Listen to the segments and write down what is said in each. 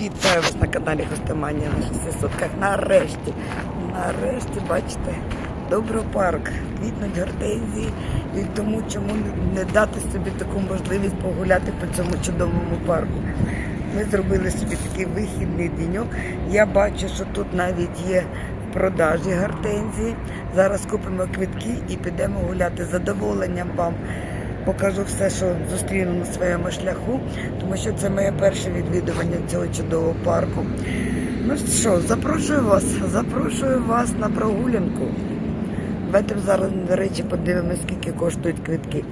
Вітаю вас на каналі Хостоманія на 6 сотках. Нарешті, нарешті, бачите, Добропарк, квітнуть гортензії і тому чому не- дати собі таку можливість погуляти по цьому чудовому парку. Ми зробили собі такий вихідний деньок. Я бачу, що тут навіть є продажі гортензії. Зараз купимо квитки і підемо гуляти. З задоволенням вам покажу все, що зустріну на своєму шляху, тому що це моє перше відвідування цього чудового парку. Ну що, запрошую вас, запрошую вас на прогулянку. Давайте зараз, до речі, подивимося, скільки коштують квитки.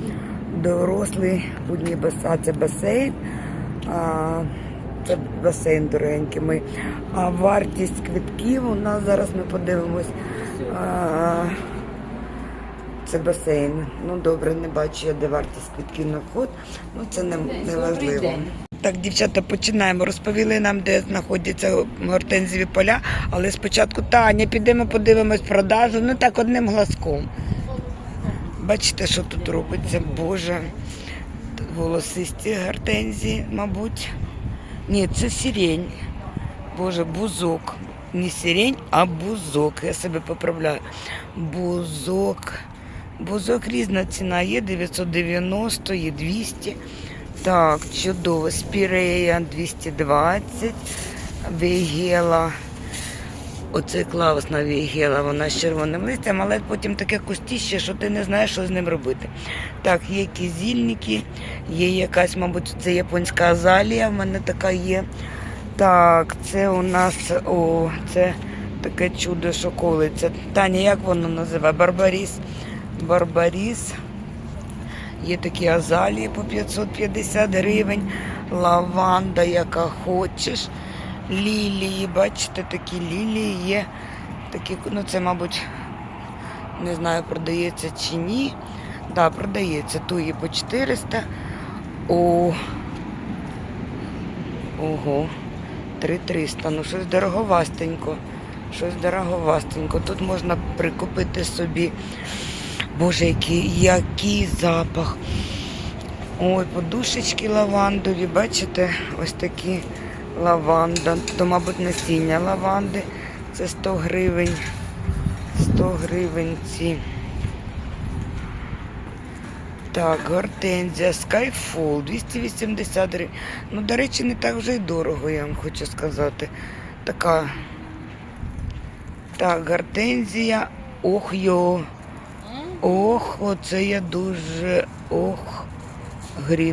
Дорослий будній бас- це басейн. А, це басейн дорогенький. Ми. А вартість квитків у нас зараз ми подивимось. А, це басейн. Ну добре, не бачу я, де вартість квитків на вход. Ну це не, не важливо. Так, дівчата, починаємо. Розповіли нам, де знаходяться гортензіві поля, але спочатку Таня, підемо подивимось продажу. Ну так одним глазком. Бачите, що тут робиться? Боже, волосисті гортензії, мабуть. Ні, це сирень. Боже, бузок. Не сирень, а бузок. Я себе поправляю. Бузок. Бузок різна ціна. Є 990, є 200. Так, чудово. Спірея 220. Вейгела. Оце класна вейгела, вона з червоним листям, але потім таке кустіще, що ти не знаєш, що з ним робити. Так, є кізільники, є якась, мабуть, це японська азалія, в мене така є. Так, це у нас о, це таке чудо, що колиться. Таня, як воно називає? Барбаріс. Барбаріс. Є такі азалії по 550 гривень, лаванда, яка хочеш. Лілії, бачите, такі лілії є. Такі, ну це, мабуть, не знаю, продається чи ні. Так, да, продається. Туї по 400. О, ого, 3300. Ну, щось дороговастенько. Щось дороговастенько. Тут можна прикупити собі. Боже, який, який запах. Ой, подушечки лавандові, бачите, ось такі лаванда. То, мабуть, насіння лаванди. Це 100 гривень. 100 гривень ці. Так, гортензія, Skyfall, 280 гривень. Ну, до речі, не так вже й дорого, я вам хочу сказати. Така. Так, гортензія. Ох йо. Ох, оце я дуже. Ох. Грін.